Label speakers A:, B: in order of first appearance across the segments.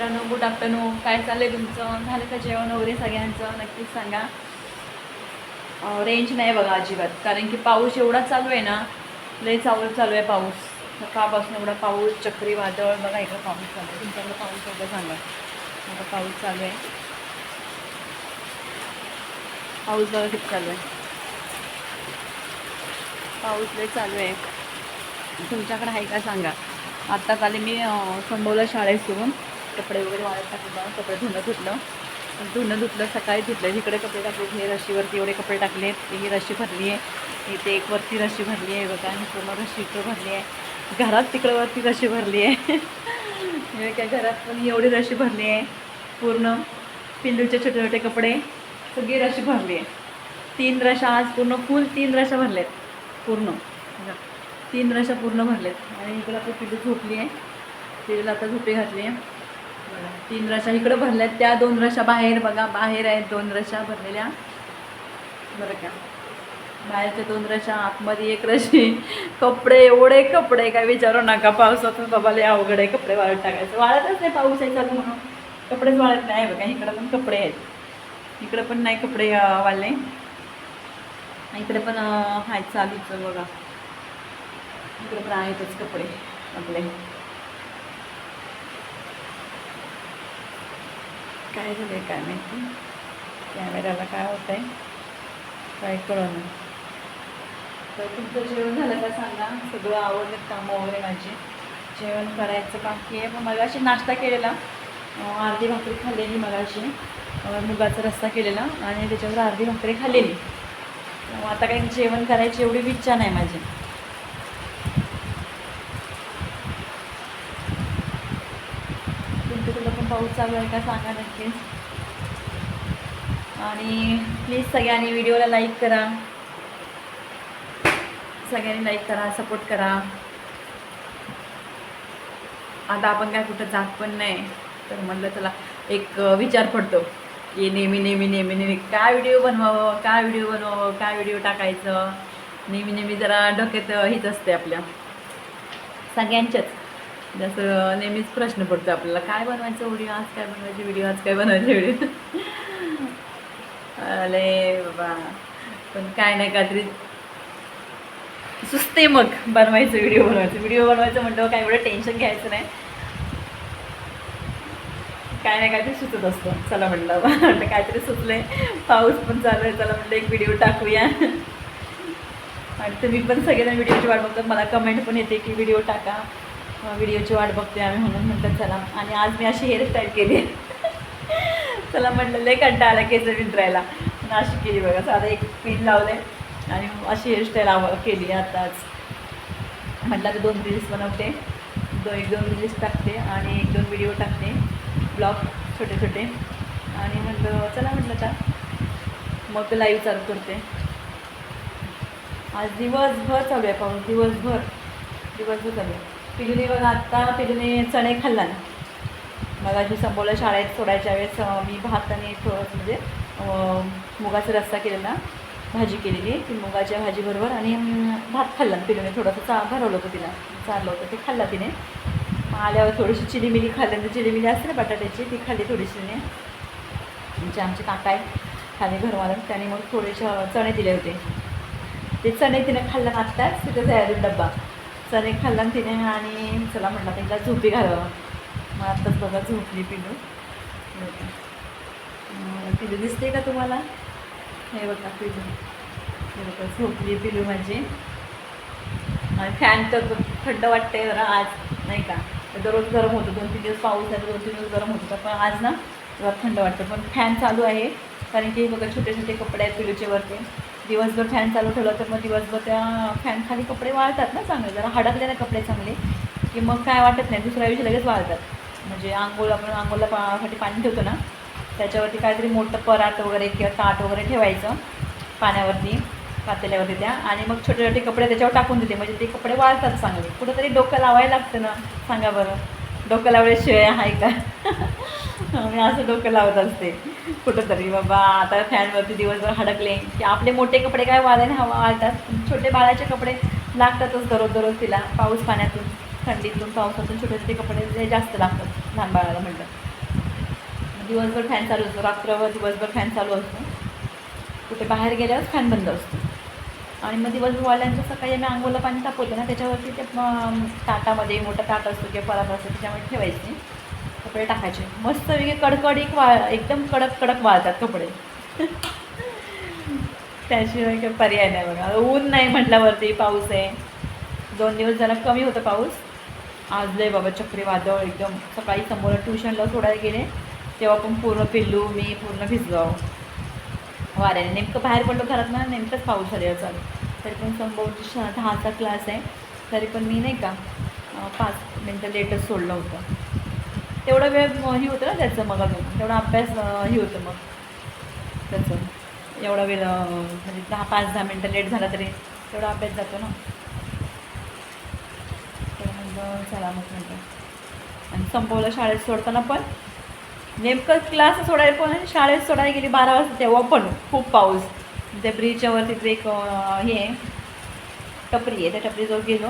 A: मित्रांनो good afternoon काय चाललं आहे तुमचं? झालं का जेवण वगैरे सगळ्यांचं? नक्कीच सांगा. रेंज नाही बघा अजिबात. कारण की पाऊस एवढा चालू आहे ना लय चावल चालू आहे पाऊस. सकाळपासून एवढा पाऊस चक्रीवादळ. बघा इकडं पाऊस चालू आहे. तुमच्याकडं पाऊस एवढं सांगा. आता पाऊस चालू आहे. पाऊस बघा किती चालू आहे. पाऊस लय चालू आहे. तुमच्याकडे आहे का सांगा. आत्ताच आले मी संभवलं शाळेत सोडून कपडे वगैरे वाळत टाकलं कपडे धुणं धुतलं. धुणं धुतलं सकाळी धुतलं. इकडे कपडे टाकले हे रशीवरती एवढे कपडे टाकले. ही रशी भरली आहे. इथे एक वरती रशी भरली आहे बघा. आणि पूर्ण रशी इकडं भरली आहे. घरात तिकडं वरती रशी भरली आहे. काय घरात पण एवढी रशी भरली आहे. पूर्ण पिल्लूचे छोटे छोटे कपडे. सगळी रशी भरली आहे. तीन रशा आज पूर्ण फुल तीन रशा आहेत पूर्ण. तीन रशा पूर्ण भरल्या आहेत आणि इकडं आपली पिल्लू झोपली आहे. तिला आता झोपे घातली आहे. बघा तीन रशा इकडं भरल्यात त्या दोन रशा बाहेर बघा. बाहेर आहेत दोन रशा भरलेल्या. बरं का? बाहेरच्या दोन रशा आतमध्ये एक रशी. कपडे एवढे कपडे. काय विचारू नका. पावसातून बाबा लय अवघड आहे. कपडे वाळत टाकायचं. वाळतच नाही पाऊस आहे चालू म्हणून. कपडेच वाळत नाही. बघा इकडं पण कपडे आहेत. इकडं पण नाही कपडे वाळले इकडे पण आहेत चालूच बघा. इकडे पण आहेतच कपडे आपले. काय झालं आहे काय माहिती? कॅमेऱ्याला काय होत आहे काय कळलं तर तुमचं जेवण झालं का सांगा? सगळं आवडलेत कामं वगैरे माझी. जेवण करायचं बाकी आहे मग मला अशी नाश्ता केलेला. अर्धी भाकरी खाल्लेली मला अशी मुगाचा रस्ता केलेला आणि त्याच्यावर अर्धी भाकरी खाल्लेली. मग आता काही जेवण करायची एवढी इच्छा नाही माझी. तुला पण पाऊस चालू आहे का सांगा नक्कीच. आणि प्लीज सगळ्यांनी व्हिडिओला लाईक करा. सगळ्यांनी लाईक करा सपोर्ट करा. आता आपण काय कुठं जात पण नाही. तर म्हणलं चला एक विचार पडतो. की नेहमी नेहमी नेहमी नेहमी काय व्हिडिओ बनवावं काय व्हिडिओ बनवावं काय व्हिडिओ टाकायचं. नेहमी नेहमी जरा डोक्यात हीच असते आपल्या. सगळ्यांच्याच. म्हणजे जसं नेहमीच प्रश्न पडतो आपल्याला काय बनवायचं व्हिडिओ आज? काय बनवायचे व्हिडिओ आज? काय बनवायचे व्हिडिओ? अरे बाबा पण काय नाही काहीतरी सुचते मग बनवायचं व्हिडिओ बनवायचं. व्हिडिओ बनवायचं म्हटलं काय एवढं टेन्शन घ्यायचं नाही. काय नाही काहीतरी सुचत असतो. चला म्हटलं म्हटलं काहीतरी सुचलंय. पाऊस पण चालू आहे चला म्हटलं एक व्हिडिओ टाकूया. आणि तुम्ही पण सगळेजण व्हिडिओची वाट बघतात. मला कमेंट पण येते की व्हिडिओ टाका. व्हिडिओची वाट बघते आम्ही म्हणून म्हटलं चला. आणि आज मी अशी हेअरस्टाईल केली. चला म्हटलं लय कंटा आला केस विंचरायला. आणि अशी केली बघा. साधं एक पिन लावले आणि अशी हेअरस्टाईल आव केली आताच. म्हटलं आता दोन रील्स बनवते. दोन एक दोन रील्स टाकते आणि एक दोन व्हिडिओ टाकते. ब्लॉग छोटे छोटे. आणि म्हटलं चला म्हटलं आता. मग लाईव्ह चालू करते. आज दिवसभर चालू आहे पाऊस दिवसभर. दिवसभर चालू आहे. पिलूने बघा आत्ता पिलूने चणे खाल्ला ना. मगाशी संपवलं शाळेत सोडायच्या वेळेस मी भात आणि थोडंसं म्हणजे मुगाचा रस्सा केलेला भाजी केलेली. ती मुगाच्या भाजीबरोबर आणि भात खाल्ला. पिलूने थोडंसं चा भरवलं होतं तिला. चारलं होतं. ते खाल्ला तिने. मग आल्यावर थोडीशी चिली मिली खाल्ल्यानंतर म्हणजे चिली मिली असते ना बटाट्याची ती खाल्ली थोडीशी तिने. म्हणजे आमचे काका आहे खाली घरवाला. त्याने मग थोडेसे चणे दिले होते. ते चणे तिने खाल्लं आत्ताच. तिथं तयारी डब्बा. चणे खाल्ला तिने आणि चला म्हटलं तिला झोपी घालावं. मग आत्ताच बघा झोपली पिलू. हे पिलू दिसते का तुम्हाला? हे बघा पिलू. हे बघा झोपली पिलू माझी. फॅन तर थंड वाटते जरा आज नाही का? दररोज गरम होतं. दोन तीन दिवस पाऊस आहे दोन तीन दिवस गरम होतं. पण आज ना जरा थंड वाटतं. पण फॅन चालू आहे. कारण की बघा छोटे छोटे कपडे आहेत पिलूचे वरती दिवसभर फॅन चालू ठेवलं तर मग दिवसभर त्या फॅनखाली कपडे वाळतात ना चांगले. जरा हडकले ना कपडे चांगले की मग काय वाटत नाही दुसऱ्या दिवशी लगेच वाळतात. म्हणजे आंघोळ आपण आंघोळला पासाठी पाणी ठेवतो ना त्याच्यावरती काहीतरी मोठं परात वगैरे किंवा ताट वगैरे ठेवायचं पाण्यावरती पातेल्यावरती त्या. आणि मग छोटे छोटे कपडे त्याच्यावर टाकून देते. म्हणजे ते कपडे वाळतात चांगले. कुठंतरी डोकं लावायला लागतं ना सांगा बरं. डोकं लावल्याशिवाय आहे का? मी असं डोकं लावत असते. कुठंतरी बाबा आता फॅनवरती दिवसभर हडकले. की आपले मोठे कपडे काय वाळायला हवा वाळतात. छोटे बाळाचे कपडे लागतातच दररोज दररोज तिला. पाऊस पाण्यातून थंडीतून पावसातून छोटे छोटे कपडे जे जास्त लागतात लहान बाळाला म्हटलं दिवसभर फॅन चालू असतो. रात्रभर दिवसभर फॅन चालू असतो. कुठे बाहेर गेल्यावर फॅन बंद असतो. आणि मग दिवसभर वाळल्यानंतर सकाळी आम्ही अंघोळला पाणी तापवतो ना त्याच्यावरती ते ताटामध्ये मोठा ताट असतो किंवा परात असतो त्याच्यामध्ये ठेवायचे. कपडे टाकायचे. मस्त वेगळे कडकडीत वाळ एकदम कडक कडक वाळतात कपडे. त्याशिवाय काही पर्याय नाही बघा. ऊन नाही म्हटल्यावरती पाऊस आहे. दोन दिवस जरा कमी होतं पाऊस. आज लय बाबा चक्रीवादळ एकदम. सकाळी समोर ट्युशनला सोडायला गेले. तेव्हा पण पूर्ण पिल्लू मी पूर्ण भिजलो वाऱ्याने. नेमकं बाहेर पडलो घरात ना नेमकंच पाऊस झालेला चालू. तरी पण संभवची दहाचा क्लास आहे. तरी पण मी नाही का पाच मिनटं लेटच सोडलं होतं. तेवढा वेळ म- हे होतं ना त्याचं मग अजून. तेवढा अभ्यास हे होतं मग. त्याचं. एवढा वेळ म्हणजे दहा पाच दहा मिनटं लेट झाला तरी तेवढा अभ्यास जातो ना. तर मग चला मग म्हणतात आणि संपवलं शाळेत सोडताना पण. नेमकं क्लास सोडायला पण आणि शाळेत सोडायला गेली बारा वाजता तेव्हा पण खूप पाऊस. त्या ब्रिजच्या वरती तिथे एक हे आहे, टपरी आहे. त्या टपरीजवळ गेलो.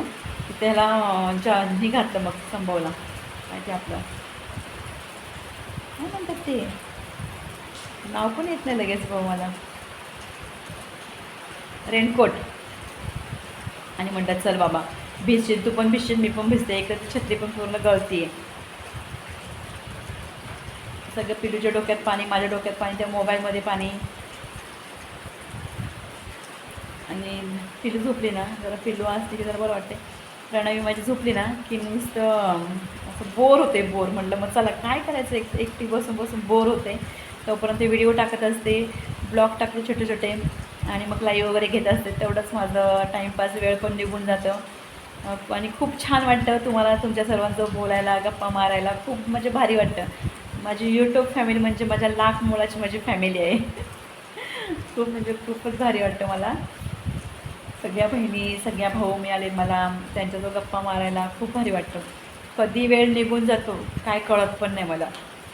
A: त्याला अं, जा हे घातलं मग संभवला काय ते आपलं. ते. नाव पण येत नाही लगेच भाऊ मला. रेनकोट. आणि म्हणतात चल बाबा भिजशील तू पण भिजशील मी पण भिजते एकत्र छत्री पण पूर्ण गळती आहे सगळं पिलूच्या डोक्यात पाणी माझ्या डोक्यात पाणी त्या मोबाईलमध्ये पाणी. आणि पिलू झोपली ना जरा पिलू असते की जरा बरं वाटते प्रणवी माझी झोपली ना की नुसतं असं बोर होते बोर म्हटलं मग चला काय करायचं? एक एकटी बसून बसून बोर होते. तोपर्यंत व्हिडिओ टाकत असते ब्लॉग टाकते छोटे छोटे. आणि मग लाईव्ह वगैरे घेत असते तेवढंच माझं टाईमपास वेळ पण निघून जातं. आणि खूप छान वाटतं तुम्हाला तुमच्या सर्वांचं बोलायला गप्पा मारायला. खूप म्हणजे भारी वाटतं. माझी यूट्यूब फॅमिली म्हणजे माझ्या लाख मुलाची माझी फॅमिली आहे. खूप म्हणजे खूपच भारी वाटतं मला. सगळ्या बहिणी सगळ्या भाऊ मिळाले मला. त्यांच्याजवळ गप्पा मारायला खूप भारी वाटतं. कधी वेळ निघून जातो काय कळत पण नाही मला.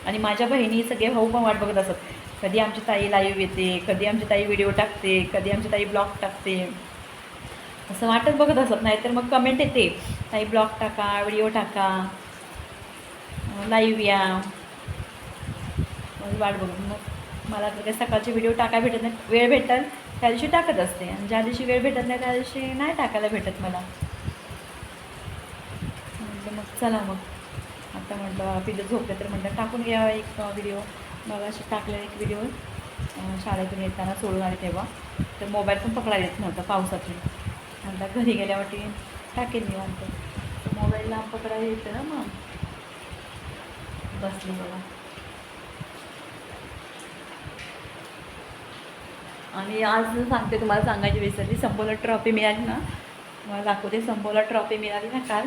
A: आणि माझ्या बहिणी सगळे भाऊ पण वाट बघत असत कधी आमची ताई लाईव्ह येते कधी आमची ताई व्हिडिओ टाकते कधी आमची ताई ब्लॉग टाकते. असं वाटत बघत असत नाही तर मग कमेंट येते. ताई ब्लॉग टाका व्हिडिओ टाका. लाईव्ह या. वाट बघून मग मला तर काही सकाळचे व्हिडिओ टाकाय भेटत नाही वेळ भेटेल त्या दिवशी टाकत असते. आणि ज्या दिवशी वेळ भेटत नाही त्या दिवशी नाही टाकायला भेटत मला. मग चला मग. आता म्हटलं पिल्लं झोपलं तर म्हटलं टाकून घ्यावा एक व्हिडिओ मग अशी टाकले एक व्हिडिओ शाळेतून येताना सोडून आले तेव्हा. तर मोबाईल पण पकडा येत नव्हता पावसातून. म्हटलं घरी गेल्यावरती टाकेन निवांत मोबाईलला पकडायला येतं ना मग. बसली बघा. आणि आज सांगते तुम्हाला सांगायची विसरली संपवला ट्रॉफी मिळाली ना. मला दाखवते संपवला ट्रॉफी मिळाली ना काल.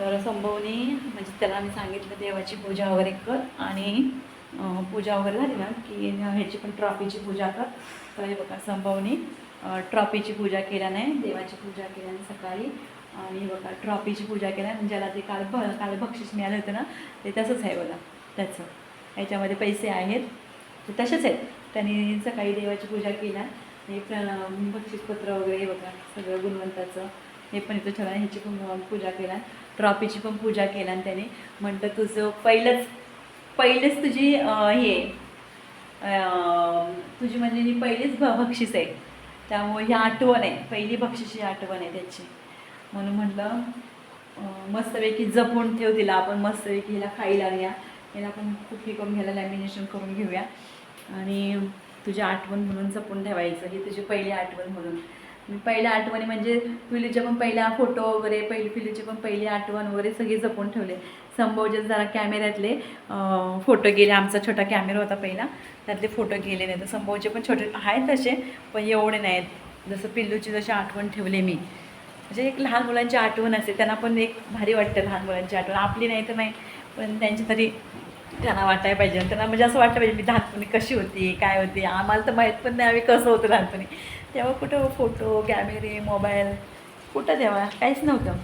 A: तर संभवनी म्हणजे त्याला मी सांगितलं देवाची पूजा वगैरे कर आणि पूजा वगैरे झाली ना की ह्याची पण ट्रॉफीची पूजा कर. तर हे बघा संभवनी ट्रॉफीची पूजा केल्या नाही देवाची पूजा केल्याने सकाळी. आणि बघा ट्रॉफीची पूजा केल्या म्हणजे ज्याला ते काल भ काल बक्षीस मिळालं होतं ना ते तसंच आहे बघा त्याचं ह्याच्यामध्ये पैसे आहेत ते तसेच आहेत. त्यांनी सकाळी देवाची पूजा केल्या हे प्र बक्षीसपत्र वगैरे हे बघा सगळं गुणवंताचं. हे पण इथं ठेवलं ह्याची पण पूजा केला ट्रॉफीची पण पूजा केला आणि त्याने. म्हणतं तुझं पहिलंच पहिलेच तुझी हे तुझी म्हणजे ही पहिलीच भ बक्षीस आहे. त्यामुळे ही आठवण आहे. पहिली बक्षीसची आठवण आहे त्याची. म्हणून म्हटलं मस्तपैकी जपून ठेव तिला. आपण मस्तपैकी हिला खायला घ्या हिला आपण खूप हे करून घ्यायला लॅमिनेशन करून घेऊया. आणि तुझी आठवण म्हणून जपून ठेवायचं. ही तुझी पहिली आठवण म्हणून. पहिल्या आठवणी म्हणजे पिलूचे पण पहिल्या फोटो वगैरे पहिली पिलूची पण पहिली आठवण वगैरे सगळी जपून ठेवले. संभवजे जरा कॅमेऱ्यातले फोटो गेले आमचा छोटा कॅमेरा होता पहिला त्यातले फोटो गेले नाही तर संभवचे पण छोटे आहेत तसे पण एवढे नाहीत. जसं पिल्लूची जशी आठवण ठेवले मी. म्हणजे एक लहान मुलांची आठवण असते त्यांना पण एक भारी वाटतं लहान मुलांची आठवण. आपली नाही तर नाही पण त्यांची तरी त्यांना वाटायला पाहिजे. त्यांना म्हणजे असं वाटलं पाहिजे मी लहानपणी कशी होती? काय होती? आम्हाला तर माहीत पण नाही आम्ही कसं होतं लहानपणी. तेव्हा कुठं फोटो कॅमेरे मोबाईल कुठं तेव्हा? काहीच नव्हतं.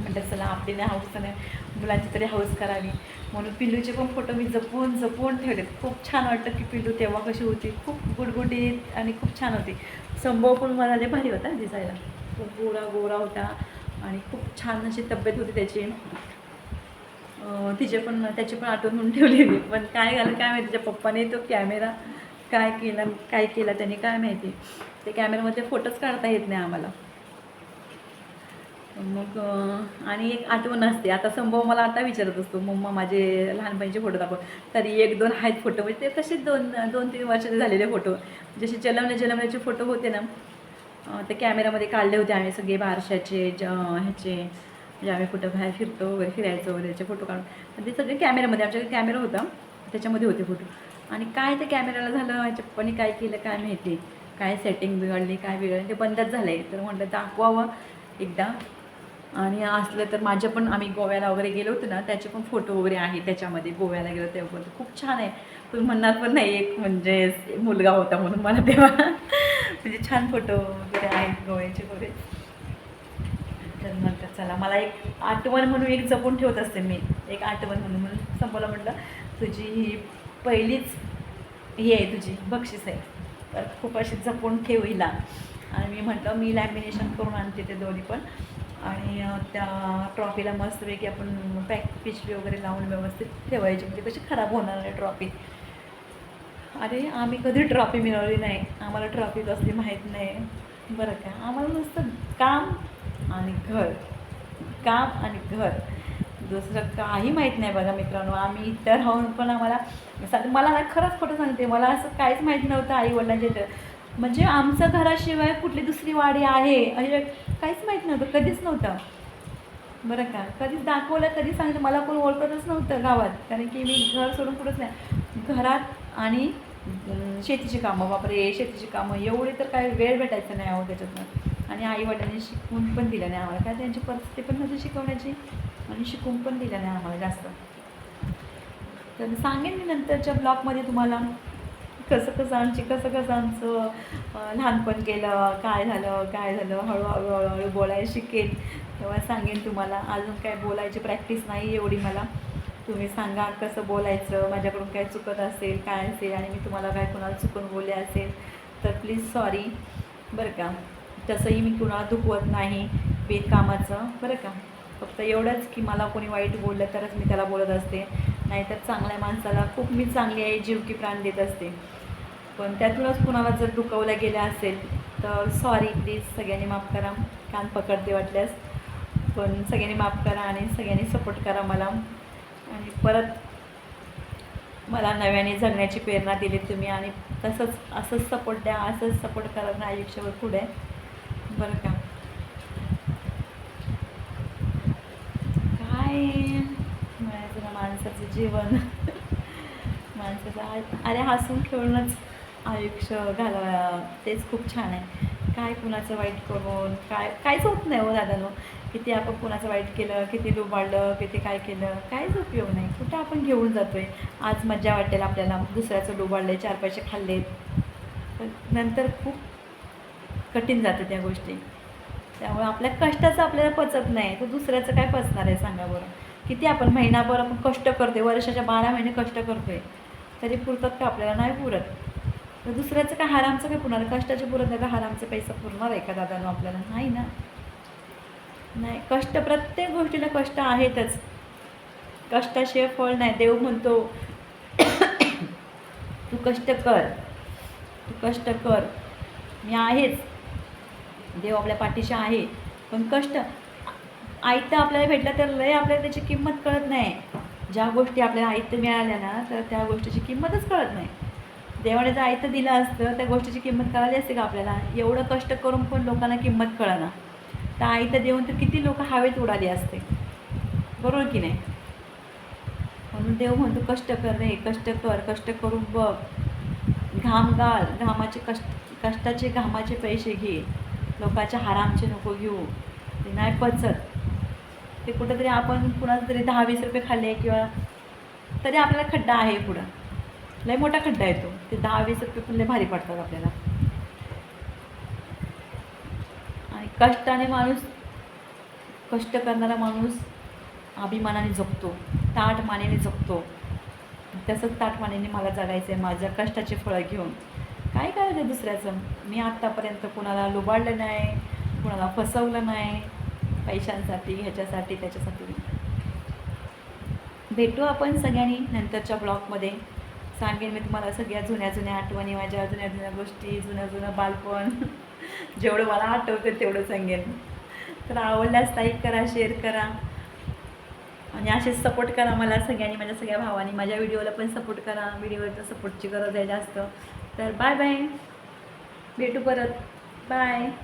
A: म्हटलं चला आपली नाही हाऊस नाही. मुलांची तरी हाऊस करावी. म्हणून पिल्लूचे पण फोटो मी जपून जपून ठेवलेत. खूप छान वाटतं की पिल्लू तेव्हा कशी होती. खूप गुडगुडीत आणि खूप छान होती. संभव पण मला लय भारी होता दिसायला. खूप गोरा गोरा होता आणि खूप छान अशी तब्येत होती त्याची. तिचे पण त्याची पण आठवण म्हणून ठेवलेली. पण काय झालं काय माहिती तिच्या पप्पाने तो कॅमेरा काय केलं काय केलं त्याने काय माहिती. ते कॅमेऱ्यामध्ये फोटोच काढता येत नाही आम्हाला. मग आणि एक आठवण असते. आता संभव मला आता विचारत असतो मम्मा माझे लहानपणीचे फोटो दाखव. तरी एक दोन आहेत फोटो म्हणजे ते तसेच दोन दोन तीन वर्षाचे झालेले फोटो जसे जलमले जलमल्याचे फोटो होते ना ते कॅमेरामध्ये काढले होते आम्ही सगळे बारशाचे ज ह्याचे. म्हणजे आम्ही कुठं बाहेर फिरतो वगैरे फिरायचो वगैरे त्याचे फोटो काढून ते सगळे कॅमेऱ्यामध्ये आमच्याकडे कॅमेरा होता. त्याच्यामध्ये होते फोटो आणि काय ते कॅमेऱ्याला झालं माझ्या काय केलं काय माहिती. काय सेटिंग बिघडली काय बिघडली ते बंदच झालं आहे तर म्हटलं दाखवावं एकदा. आणि असलं तर माझ्या पण आम्ही गोव्याला वगैरे गेलो होतो ना त्याचे पण फोटो वगैरे आहे त्याच्यामध्ये. गोव्याला गेलो तेव्हा पण खूप छान आहे. तुम्ही म्हणणार पण नाही एक म्हणजे मुलगा होता म्हणून मला तेव्हा. म्हणजे छान फोटो वगैरे आहेत गोव्याचे वगैरे. तर म्हटलं चला मला एक आठवण म्हणून एक जपून ठेवत असते मी. एक आठवण म्हणून म्हणून संपवलं म्हटलं. तुझी ही पहिलीच ही आहे तुझी बक्षीस आहे. तर खूप अशी जपून ठेव हिला. आणि मी म्हटलं मी लॅमिनेशन करून आणते ते दोन्ही पण. आणि त्या ट्रॉफीला मस्तपैकी आपण पॅक पिशवी वगैरे लावून व्यवस्थित ठेवायची. म्हणजे कशी खराब होणार नाही ट्रॉफी अरे आम्ही कधी ट्रॉफी मिळवली नाही. आम्हाला ट्रॉफी कसली माहीत नाही. बरं का? आम्हाला नुसतं काम आणि घर. काम आणि घर. दुसरं काही माहीत नाही बघा मित्रांनो. आम्ही इतर राहून पण आम्हाला मला ना खरंच खोटं सांगते. मला असं काहीच माहीत नव्हतं आई वडिलांच्या म्हणजे आमचं घराशिवाय कुठली दुसरी वाडी आहे? म्हणजे काहीच माहीत नव्हतं. कधीच नव्हतं. बरं का? कधीच दाखवलं कधी सांगितलं. मला कोण ओळखतच नव्हतं गावात. कारण की मी घर सोडून कुठंच नाही. घरात आणि शेतीची कामं. बापरे शेतीची कामं. एवढी तर काय वेळ भेटायचं नाही अहो त्याच्यातनं. आणि आई वडिलांनी शिकवून पण दिलं नाही आम्हाला. काय त्यांची परिस्थिती पण नव्हती शिकवण्याची. म्हणजे आणि शिकवून पण दिलं नाही आम्हाला जास्त. तर सांगेन मी नंतरच्या ब्लॉगमध्ये तुम्हाला कसं कसं आमची कसं कसं आमचं लहानपण गेलं काय झालं काय झालं हळूहळू हळूहळू बोलायला शिकेन. तेव्हा सांगेन तुम्हाला. अजून काय बोलायची प्रॅक्टिस नाही एवढी मला. तुम्ही सांगा कसं बोलायचं माझ्याकडून काय चुकत असेल काय असेल आणि मी तुम्हाला काय कोणाला चुकून बोलले असेल. तर प्लीज सॉरी बरं का? तसंही मी कुणाला दुखवत नाही बेकामाचं. बरं का? फक्त एवढंच की मला कोणी वाईट बोललं तरच मी त्याला बोलत असते. नाहीतर चांगल्या माणसाला खूप मी चांगली आहे जीव की प्राण देत असते. पण त्यातूनच कुणाला जर दुखवलं गेलं असेल तर सॉरी प्लीज सगळ्यांनी माफ करा. कान पकडते वाटल्यास. पण सगळ्यांनी माफ करा आणि सगळ्यांनी सपोर्ट करा मला. आणि परत मला नव्याने जगण्याची प्रेरणा दिली तुम्ही आणि तसंच असंच सपोर्ट द्या असंच सपोर्ट करा ना आयुष्यावर पुढे. बरं का? आहे म्हणायचं ना माणसाचं जीवन. माणसाचं अरे हसून खेळूनच आयुष्य घालवा. तेच खूप छान आहे. काय कुणाचं वाईट करून काय कायच होत नाही हो दादानो. किती आपण कुणाचं वाईट केलं किती डुबाडलं किती काय केलं काहीच उपयोग नाही. कुठं आपण घेऊन जातो आहे आज मजा वाटेल आपल्याला. दुसऱ्याचं डुबाडलं चार पैसे खाल्ले पण नंतर खूप कठीण जातं त्या गोष्टी. त्यामुळे आपल्या कष्टाचं आपल्याला पचत नाही. तर दुसऱ्याचं काय पचणार आहे सांगा बरं? किती आपण महिनाभर आपण कष्ट करतोय वर्षाच्या बारा महिने कष्ट करतोय तरी पुरतात का आपल्याला नाही पुरत. तर दुसऱ्याचं काय हारामचं काय पुरणार? कष्टाचे पुरत नाही तर हारामचे पैसा पुरणार आहे का दादानं आपल्याला? नाही ना. नाही कष्ट प्रत्येक गोष्टीला कष्ट आहेतच. कष्टाशिवाय फळ नाही. देव म्हणतो तू कष्ट कर. तू कष्ट कर. मी आहेच. देव आपल्या पाठीशी आहे. पण कष्ट आयत्य आपल्याला भेटलं तर लय आपल्याला त्याची किंमत कळत नाही. ज्या गोष्टी आपल्याला आयत्य मिळाल्या ना तर त्या गोष्टीची किंमतच कळत नाही. देवाने जर आयतं दिलं असतं त्या गोष्टीची किंमत कळाली असते का आपल्याला? एवढं कष्ट करून पण लोकांना किंमत कळना. तर आयतं देऊन तर किती लोक हवेत उडाली असते. बरोबर की नाही? म्हणून देव म्हणतो कष्ट कर रे कष्ट कर कष्ट करून बघ. घाम गाळ घामाचे कष्ट कष्टाचे घामाचे पैसे घे. लोकांच्या हारामचे नको घेऊ. ते नाही पचत. ते कुठंतरी आपण कुणाचं तरी दहा वीस रुपये खाल्ले किंवा तरी आपल्याला खड्डा आहे पुढं. लय मोठा खड्डा येतो ते. दहा वीस रुपये पण लय भारी पडतात आपल्याला. आणि कष्टाने माणूस कष्ट करणारा माणूस अभिमानाने जगतो. ताट मानेने जगतो. तसंच ताट मानेने मला जगायचं आहे माझ्या कष्टाचे फळं घेऊन. काय करायचं दुसऱ्याचं? मी आत्तापर्यंत कुणाला लुबाडलं नाही कुणाला फसवलं नाही. पैशांसाठी ह्याच्यासाठी त्याच्यासाठी. भेटू आपण सगळ्यांनी नंतरच्या ब्लॉगमध्ये. सांगेन मी तुम्हाला सगळ्या जुन्या जुन्या आठवणी माझ्या जुन्या जुन्या गोष्टी जुनं जुनं बालपण. जेवढं मला आठवतं तेवढं सांगेन. तर आवडल्यास लाईक करा शेअर करा. आणि असेच सपोर्ट करा मला सगळ्यांनी माझ्या सगळ्या भावांनी. माझ्या व्हिडिओला पण सपोर्ट करा. व्हिडिओवर तर सपोर्टची गरज आहे जास्त. तर बाय बाय भेटू परत. बाय.